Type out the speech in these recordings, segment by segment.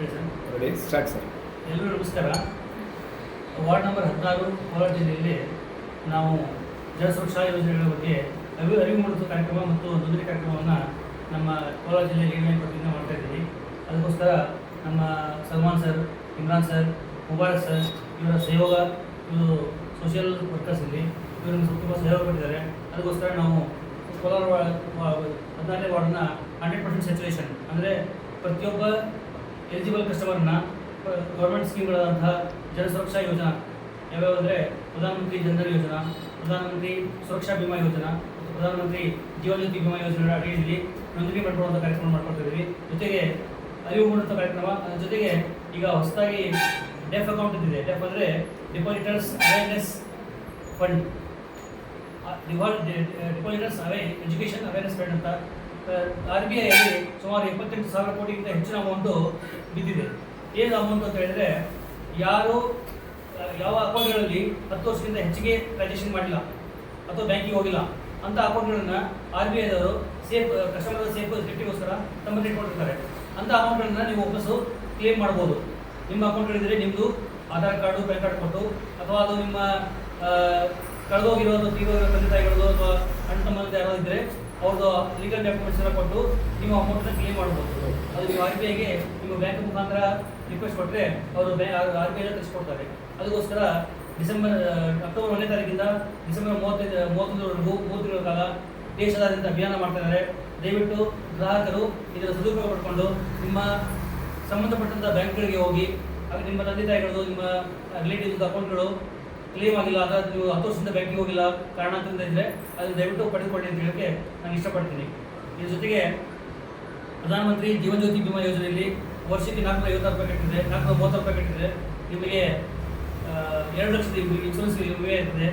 Start sir ಎಲ್ಲರೂ ನಮಸ್ಕಾರ. Ward number ಹದಿನಾರು, ಕೋಲಾರ ಜಿಲ್ಲೆಯಲ್ಲಿ ನಾವು ಜಲ ಸುರಕ್ಷಾ ಯೋಜನೆಗಳ ಬಗ್ಗೆ ಅರಿವು ಅರಿವು ಮೂಡಿಸುವ ಕಾರ್ಯಕ್ರಮ ಮತ್ತು ನೋಂದಣಿ ಕಾರ್ಯಕ್ರಮವನ್ನು ನಮ್ಮ ಕೋಲಾರ ಜಿಲ್ಲೆಯಲ್ಲಿ ಏಳು ವತಿಯಿಂದ ಮಾಡ್ತಾ ಇದ್ದೀವಿ. ಅದಕ್ಕೋಸ್ಕರ ನಮ್ಮ Salman sir, Imran sir, Mubarak sir, ಇವರ ಸಹಯೋಗ, ಇವರು ಸೋಷಿಯಲ್ ವರ್ಕರ್ಸ್ ಇಲ್ಲಿ, ಇವರು ತುಂಬ ಸಹಯೋಗ ಕೊಟ್ಟಿದ್ದಾರೆ ಅದಕ್ಕೋಸ್ಕರ ನಾವು ಕೋಲಾರ ಹದಿನಾರನೇ ವಾರ್ಡನ್ನ ಹಂಡ್ರೆಡ್ ಪರ್ಸೆಂಟ್ ಸ್ಯಾಚುರೇಷನ್ ಅಂದರೆ ಪ್ರತಿಯೊಬ್ಬ ಎಲಿಜಿಬಲ್ ಕಸ್ಟಮರ್ನ ಗೌರ್ಮೆಂಟ್ ಸ್ಕೀಮ್ಗಳಾದಂತಹ ಜನ ಸುರಕ್ಷಾ ಯೋಜನಾ, ಯಾವ್ಯಾವ ಅಂದರೆ ಪ್ರಧಾನಮಂತ್ರಿ ಜನ್ಧನ್ ಯೋಜನಾ ಪ್ರಧಾನಮಂತ್ರಿ ಸುರಕ್ಷಾ ಬಿಮಾ ಯೋಜನಾ ಪ್ರಧಾನಮಂತ್ರಿ ಜೀವನ ಜ್ಯೋತಿ ಬಿಮಾ ಯೋಜನೆ ಅಡಿಯಲ್ಲಿ ನೋಂದಣಿ ಮಾಡಿಕೊಳ್ಳುವಂಥ ಕಾರ್ಯಕ್ರಮ ಮಾಡ್ಕೊಳ್ತಾ ಇದ್ದೀವಿ ಜೊತೆಗೆ ಅರಿವು ಮೂಡುವಂಥ ಕಾರ್ಯಕ್ರಮ ಜೊತೆಗೆ ಈಗ ಹೊಸದಾಗಿ ಡೆಫ್ ಅಕೌಂಟ್ ಇದೆ ಡೆಫ್ ಅಂದರೆ ಡಿಪಾಸಿಟರ್ಸ್ ಅವೇರ್ನೆಸ್ ಫಂಡ್ ಡಿಪಾಸಿಟರ್ಸ್ ಅವೇ ಎಜುಕೇಷನ್ ಅವೇರ್ನೆಸ್ ಫಂಡ್ ಅಂತ ಆರ್ ಬಿ ಐಯಲ್ಲಿ ಸುಮಾರು ಇಪ್ಪತ್ತೆಂಟು ಸಾವಿರ ಕೋಟಿಗಿಂತ ಹೆಚ್ಚಿನ ಅಮೌಂಟು ಬಿದ್ದಿದೆ. ಏನು ಅಮೌಂಟ್ ಅಂತ ಹೇಳಿದ್ರೆ, ಯಾರು, ಯಾವ ಅಕೌಂಟ್ಗಳಲ್ಲಿ ಹತ್ತು ವರ್ಷದಿಂದ ಹೆಚ್ಚಿಗೆ ಟ್ರಾನ್ಸಾಕ್ಷನ್ ಮಾಡಿಲ್ಲ ಅಥವಾ ಬ್ಯಾಂಕಿಗೆ ಹೋಗಿಲ್ಲ, ಅಂತ ಅಕೌಂಟ್ಗಳನ್ನು ಆರ್ ಬಿ ಐದವರು ಸೇಫ್ ಕಸ್ಟಮರ್ ಸೇಫ್ ಸೇಫ್ಟಿಗೋಸ್ಕರ ತಮ್ಮಲ್ಲಿ ಇಟ್ಕೊಂಡಿರ್ತಾರೆ. ಅಂತ ಅಮೌಂಟ್ಗಳನ್ನು ನೀವು ವಾಪಸ್ಸು ಕ್ಲೇಮ್ ಮಾಡ್ಬೋದು. ನಿಮ್ಮ ಅಕೌಂಟ್ಗಳಿದ್ರೆ ನಿಮ್ಮದು ಆಧಾರ್ ಕಾರ್ಡು, ಪ್ಯಾನ್ ಕಾರ್ಡ್ ಕೊಟ್ಟು, ಅಥವಾ ಅದು ನಿಮ್ಮ ಕಳೆದೋಗಿರೋದು, ತೀರೋಗಿರೋ ತಂದೆ ತಾಯಿಗಳದ್ದು ಅಥವಾ ಅಣ್ಣ ತಮ್ಮಂತ ಯಾರೋ ಇದ್ದರೆ ಅವ್ರದ್ದು ಲೀಗಲ್ ಡಾಕ್ಯುಮೆಂಟ್ಸ್ ಎಲ್ಲ ಕೊಟ್ಟು ನೀವು ಅಮೌಂಟನ್ನು ಕ್ಲೇಮ್ ಮಾಡ್ಬೋದು. ಅದು ನೀವು ಆರ್ ಬಿ ಐಗೆ ನಿಮ್ಮ ಬ್ಯಾಂಕ್ ಮುಖಾಂತರ ರಿಕ್ವೆಸ್ಟ್ ಕೊಟ್ಟರೆ ಅವರು ಆರ್ ಬಿ ಐ ತರಿಸ್ಕೊಡ್ತಾರೆ ಅದಕ್ಕೋಸ್ಕರ ಡಿಸೆಂಬರ್ ಅಕ್ಟೋಬರ್ ಒಂದನೇ ತಾರೀಕಿಂದ ಡಿಸೆಂಬರ್ ಮೂವತ್ತೈದು, ಮೂವತ್ತೊಂದರವರೆಗೂ ಮೂರು ಕಾಲ ದೇಶದಾದ್ಯಂತ ಅಭಿಯಾನ ಮಾಡ್ತಾ ಇದ್ದಾರೆ. ದಯವಿಟ್ಟು ಗ್ರಾಹಕರು ಇದರ ಸದುಪಯೋಗ ಪಡ್ಕೊಂಡು ನಿಮ್ಮ ಸಂಬಂಧಪಟ್ಟಂಥ ಬ್ಯಾಂಕ್ಗಳಿಗೆ ಹೋಗಿ ಹಾಗೆ ನಿಮ್ಮ ತಂದೆ ತಾಯಿಗಳು ನಿಮ್ಮ ರಿಲೇಟಿವ್ಸ್ ಅಕೌಂಟ್ಗಳು ಕ್ಲೇಮ್ ಆಗಿಲ್ಲ ಅಥವಾ ನೀವು ಹತ್ತು ವರ್ಷದಿಂದ ಬ್ಯಾಂಕಿಗೆ ಹೋಗಿಲ್ಲ ಕಾರಣಾಂತರದಿಂದ ಇದ್ದರೆ ಅದನ್ನು ದಯವಿಟ್ಟು ಪಡೆದುಕೊಳ್ಳಿ ಅಂತ ಹೇಳೋಕ್ಕೆ ನಾನು ಇಷ್ಟಪಡ್ತೀನಿ. ಇದ್ರ ಜೊತೆಗೆ ಪ್ರಧಾನಮಂತ್ರಿ ಜೀವನ ಜ್ಯೋತಿ ಬಿಮಾ ಯೋಜನೆಯಲ್ಲಿ ವರ್ಷಕ್ಕೆ ನಾಲ್ಕುನೂರ ಐವತ್ತು ರೂಪಾಯಿ ಕಟ್ಟಿದ್ರೆ, ನಾಲ್ಕುನೂರ ಮೂವತ್ತು ರೂಪಾಯಿ ಕಟ್ಟಿದೆ ನಿಮಗೆ ಎರಡು ಲಕ್ಷದ ಇನ್ಶೂರೆನ್ಸ್ ವಿಮೆ ಇರ್ತದೆ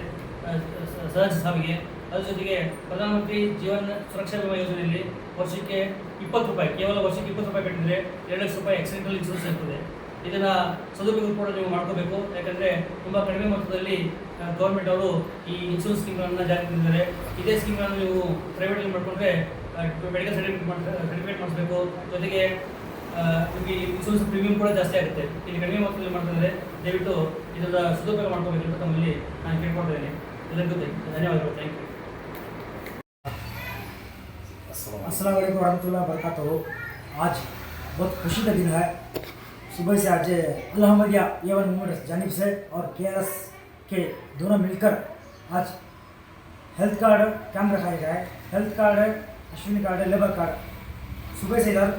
ಸಹಜ ಸಾವಿಗೆ. ಅದ್ರ ಜೊತೆಗೆ ಪ್ರಧಾನಮಂತ್ರಿ ಜೀವನ ಸುರಕ್ಷಾ ವಿಮಾ ಯೋಜನೆಯಲ್ಲಿ ವರ್ಷಕ್ಕೆ ಇಪ್ಪತ್ತು ರೂಪಾಯಿ, ಕೇವಲ ವರ್ಷಕ್ಕೆ ಇಪ್ಪತ್ತು ರೂಪಾಯಿ ಕಟ್ಟಿದರೆ ಎರಡು ಲಕ್ಷ ರೂಪಾಯಿ ಆಕ್ಸಿಡೆಂಟಲ್ ಇನ್ಶೂರೆನ್ಸ್ ಇರ್ತದೆ ಇದನ್ನ ಸದುಪಯೋಗ ಕೂಡ ನೀವು ಮಾಡ್ಕೋಬೇಕು ಯಾಕಂದ್ರೆ ತುಂಬಾ ಕಡಿಮೆ ಮೊತ್ತದಲ್ಲಿ ಗೌರ್ಮೆಂಟ್ ಅವರು ಈ ಇನ್ಶೂರೆನ್ಸ್ ಸ್ಕೀಮ್ಗಳನ್ನು ಜಾರಿ ತಂದಿದ್ದಾರೆ ಇದೇ ಸ್ಕೀಮ್ಗಳನ್ನು ನೀವು ಪ್ರೈವೇಟಲ್ಲಿ ಮಾಡ್ಕೊಂಡ್ರೆ ಮೆಡಿಕಲ್ ಸರ್ಟಿಫಿಕೇಟ್ ಸರ್ಟಿಫಿಕೇಟ್ ಮಾಡಿಸ್ಬೇಕು ಜೊತೆಗೆ ಆ, ನಿಮಗೆ ಇನ್ಶೂರೆನ್ಸ್ ಪ್ರೀಮಿಯಂ ಕೂಡ ಜಾಸ್ತಿ ಆಗುತ್ತೆ ಇಲ್ಲಿ ಕಡಿಮೆ ಮೊತ್ತದಲ್ಲಿ ಮಾಡ್ತಿದ್ದಾರೆ ದಯವಿಟ್ಟು ಇದರ ಸದುಪಯೋಗ ಮಾಡ್ಕೋಬೇಕು ಅಂತ ತಮ್ಮಲ್ಲಿ ನಾನು ಕೇಳ್ಕೊಳ್ತೇನೆ ಎಲ್ಲರಿಗೂ ಧನ್ಯವಾದಗಳು ಥ್ಯಾಂಕ್ ಯು अस्सलाम वालेकुम वरहमतुल्लाह वबरकातुहू आज बहुत खुशी का दिन है सुबह से आज अलहमदिया एवन मूवमेंट जानिब से और के के दोनों मिलकर आज हेल्थ कार्ड कैंप रखाया गया है। हेल्थ कार्ड है अश्विनी कार्ड है लेबर कार्ड सुबह से इधर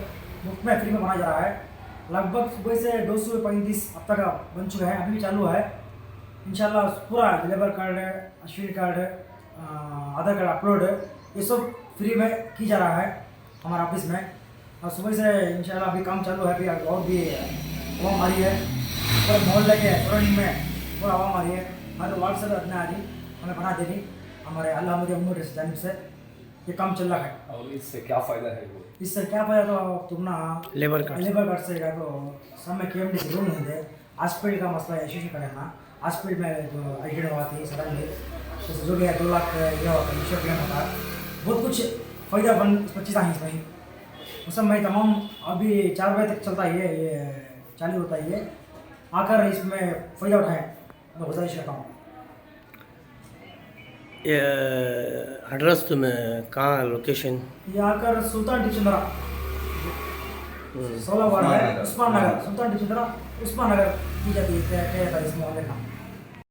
मुफ़्त में फ्री में बनाया जा रहा है। लगभग सुबह से दो सौ पैंतीस अब तक बन चुके हैं अभी भी चालू है। इंशाल्लाह पूरा लेबर कार्ड है अश्विनी कार्ड अ, आधार कार्ड अपलोड है ये सब फ्री में की जा रहा है हमारे ऑफ़िस में। और सुबह से इंशाल्लाह अभी काम चालू है अभी और भी आवाम आ रही है पूरे मोहल्ले के सराउंडिंग में पूरा आवाम आ रही है। हर वार्ड से अपने आ रही हमें बना देनी हमारे अल्लाह मुझे उम्र से जानिब से। ये काम चल रहा है। और इससे क्या फ़ायदा है वो? इससे क्या फ़ायदा तो तुम ना लेबर कार्ड लेबर कार्ड से तो सब में के एम डी रूम होते हॉस्पिटल का मसला है इशू करना हॉस्पिटल में जो एक्सीडेंट हुआ थी सडनली तो जो भी है दो लाख ये होता है बहुत कुछ फ़ायदा बन पच्चीस है इसमें उस समय तमाम अभी चार बजे तक चलता है ये ये चालू होता है ये। आकर इसमें फ़ायदा उठाएँ मैं गुजारिश करता हूँ। एड्रेस तुम्हें कहाँ लोकेशन ये आकर सुल्तान टिचंद्रा सोलह वार्ड है उस्मान नगर। सुल्तान टिचंद्रा उस्मान नगर की जाती है क्या